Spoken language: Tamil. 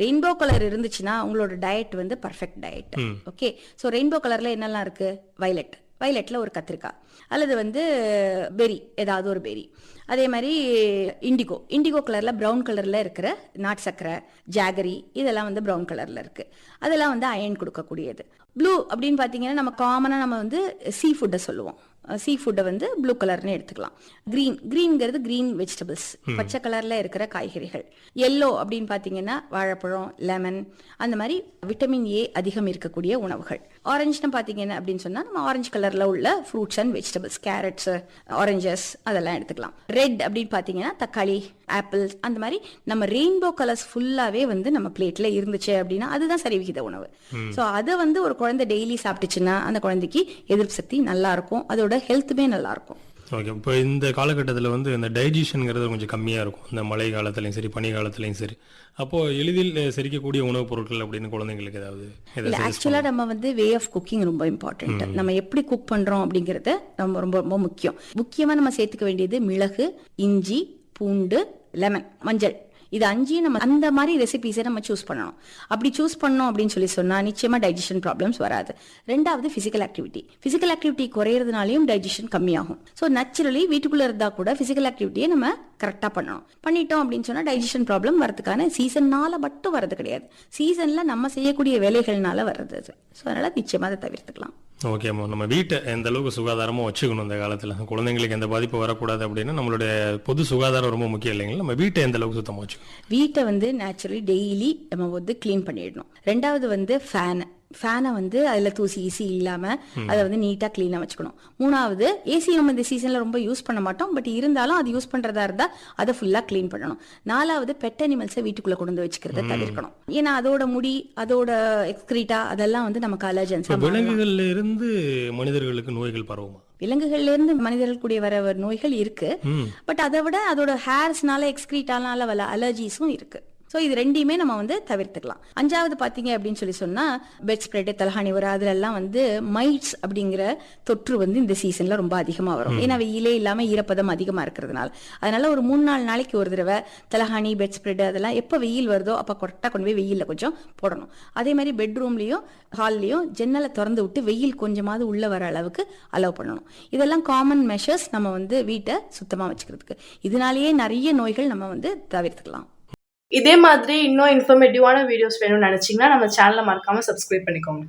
ரெயின்போ கலர் இருந்துச்சுன்னா உங்களோட டயட் வந்து perfect diet. Okay so rainbow கலர்ல என்னெல்லாம் இருக்கு? வைலட் வைலட்ல ஒரு கத்திரிக்காய். அல்லது வந்து பெரி ஏதாவது ஒரு பெரி அதே மாதிரி இண்டிகோ இண்டிகோ கலர்ல பிரவுன் கலர்ல இருக்கிற நாட்டு சக்கரை ஜாகரி இதெல்லாம் வந்து பிரவுன் கலர்ல இருக்கு. அதெல்லாம் வந்து அயன் கொடுக்கக்கூடியது. ப்ளூ அப்படின்னு பார்த்தீங்கன்னா நம்ம காமனாக நம்ம வந்து சீ ஃபுட்டை சொல்லுவோம். சீ ஃபுட்டை வந்து ப்ளூ கலர்னு எடுத்துக்கலாம். கிரீன் கிரீன்ங்கிறது கிரீன் வெஜிடபிள்ஸ் பச்சை கலர்ல இருக்கிற காய்கறிகள். எல்லோ அப்படின்னு பார்த்தீங்கன்னா வாழைப்பழம் லெமன் அந்த மாதிரி விட்டமின் ஏ அதிகம் இருக்கக்கூடிய உணவுகள். ஆரஞ்சுன்னு பார்த்தீங்கன்னா அப்படின்னு சொன்னா நம்ம ஆரஞ்சு கலர்ல உள்ள fruits and vegetables carrots oranges அதெல்லாம் எடுத்துக்கலாம். ரெட் அப்படின்னு பார்த்தீங்கன்னா தக்காளி ஆப்பிள் அந்த மாதிரி நம்ம ரெயின்போ கலர்ஸ் ஃபுல்லாவே வந்து நம்ம பிளேட்ல இருந்துச்சு அப்படின்னா அதுதான் சரிவிகித உணவு. ஸோ அதை வந்து ஒரு குழந்தை டெய்லி சாப்பிட்டுச்சுன்னா அந்த குழந்தைக்கு எதிர்ப்பு சக்தி நல்லா இருக்கும். அதோட ஹெல்த்துமே நல்லா இருக்கும். ஓகே இப்போ இந்த காலகட்டத்தில் வந்து இந்த டைஜஷனுங்கிறது கொஞ்சம் கம்மியாக இருக்கும். இந்த மழை காலத்துலையும் சரி பனி காலத்துலையும் சரி. அப்போது எளிதில் செரிக்கக்கூடிய உணவுப் பொருட்கள் அப்படின்னு குழந்தைங்களுக்கு ஏதாவது இல்ல ஏதாவது ஆக்சுவலா நம்ம வந்து வே ஆஃப் குக்கிங் ரொம்ப இம்பார்ட்டன்ட் நம்ம எப்படி குக் பண்றோம் அப்படிங்கறது ரொம்ப ரொம்ப ரொம்ப முக்கியம். முக்கியமா நம்ம சேர்த்துக்க வேண்டியது மிளகு இஞ்சி பூண்டு லெமன் மஞ்சள் இது அஞ்சையும் நம்ம அந்த மாதிரி ரெசிபிஸை நம்ம சூஸ் பண்ணணும். அப்படி சூஸ் பண்ணோம் அப்படின்னு சொல்லி சொன்னால் நிச்சயமாக டைஜஷன் ப்ராப்ளம்ஸ் வராது. ரெண்டாவது ஃபிசிக்கல் ஆக்டிவிட்டி ஃபிசிக்கல் ஆக்டிவிட்டி குறையிறதுனாலையும் டைஜஷன் கம்மியாகும். ஸோ நேச்சுரலி வீட்டுக்குள்ளே இருந்தால் கூட ஃபிசிக்கல் ஆக்டிவிட்டியை நம்ம கரெக்டாக பண்ணணும். பண்ணிட்டோம் அப்படின்னு சொன்னால் டைஜஷன் ப்ராப்ளம் வரதுக்கான சீசன்னால் மட்டும் வரது கிடையாது. சீசனில் நம்ம செய்யக்கூடிய வேலைகள்னால வர்றது ஸோ அதனால் நிச்சயமாக அதை தவிர்த்துக்கலாம். ஓகே அம்மா. நம்ம வீட்டை எந்த அளவுக்கு சுகாதாரமாக வச்சுக்கணும் இந்த காலத்தில்? குழந்தைங்களுக்கு எந்த பாதிப்பு வரக்கூடாது அப்படின்னா நம்மளுடைய பொது சுகாதாரம் ரொம்ப முக்கியம் இல்லைங்களா? நம்ம வீட்டை எந்த அளவுக்கு சுத்தமாக வச்சுக்கணும்? வீட்டை வந்து நேச்சுரலி டெய்லி நம்ம வந்து க்ளீன் பண்ணிடணும். ரெண்டாவது வந்து ஃபேன் ஃபேனை வந்து அதுல தூசி ஈசி இல்லாம அதை வந்து நீட்டா க்ளீனா வச்சுக்கணும். மூணாவது ஏசி நம்ம இந்த சீசன்ல ரொம்ப யூஸ் பண்ண மாட்டோம். பட் இருந்தாலும் அது யூஸ் பண்றதா இருந்தா அதை ஃபுல்லா க்ளீன் பண்ணணும். நாலாவது பெட் அனிமல்ஸை வீட்டுக்குள்ள கொண்டு வந்து வச்சுக்கிறத தவிர்க்கணும். ஏன்னா அதோட முடி அதோட எக்ஸ்கிரீட்டா அதெல்லாம் வந்து நமக்கு அலர்ஜன்ஸ் விலங்குகள்ல இருந்து மனிதர்களுக்கு நோய்கள் பரவுமா? விலங்குகள்ல இருந்து மனிதர்கள் கூடிய வர நோய்கள் இருக்கு. பட் அதை விட அதோட ஹேர்ஸ்னால எக்ஸ்கிரீட்டானால வர அலர்ஜிஸும் இருக்கு. ஸோ இது ரெண்டையுமே நம்ம வந்து தவிர்த்துக்கலாம். அஞ்சாவது பார்த்தீங்க அப்படின்னு சொல்லி சொன்னா பெட் ஸ்ப்ரெட் தலஹானி வர அதுல எல்லாம் வந்து மைட்ஸ் அப்படிங்கிற தொற்று வந்து இந்த சீசன்ல ரொம்ப அதிகமா வரும். ஏன்னா வெயிலே இல்லாம ஈரப்பதம் அதிகமா இருக்கிறதுனால. அதனால ஒரு மூணு நாலு நாளைக்கு ஒரு தடவை தலஹானி பெட் ஸ்ப்ரெட் அதெல்லாம் எப்போ வெயில் வருதோ அப்போ கரெக்டாக கொண்டு போய் வெயில்ல கொஞ்சம் போடணும். அதே மாதிரி பெட்ரூம்லயும் ஹால்லையும் ஜன்னலை திறந்து விட்டு வெயில் கொஞ்சமாவது உள்ள வர அளவுக்கு அலோவ் பண்ணணும். இதெல்லாம் காமன் மெஷர்ஸ் நம்ம வந்து வீட்டை சுத்தமா வச்சுக்கிறதுக்கு. இதனாலேயே நிறைய நோய்கள் நம்ம வந்து தவிர்த்துக்கலாம். இதே மாதிரி இன்னும் இன்ஃபர்மேட்டிவான வீடியோஸ் வேணும்னு நினைச்சீங்கன்னா நம்ம சேனலை மறக்காம சப்ஸ்கிரைப் பண்ணிக்கோங்க.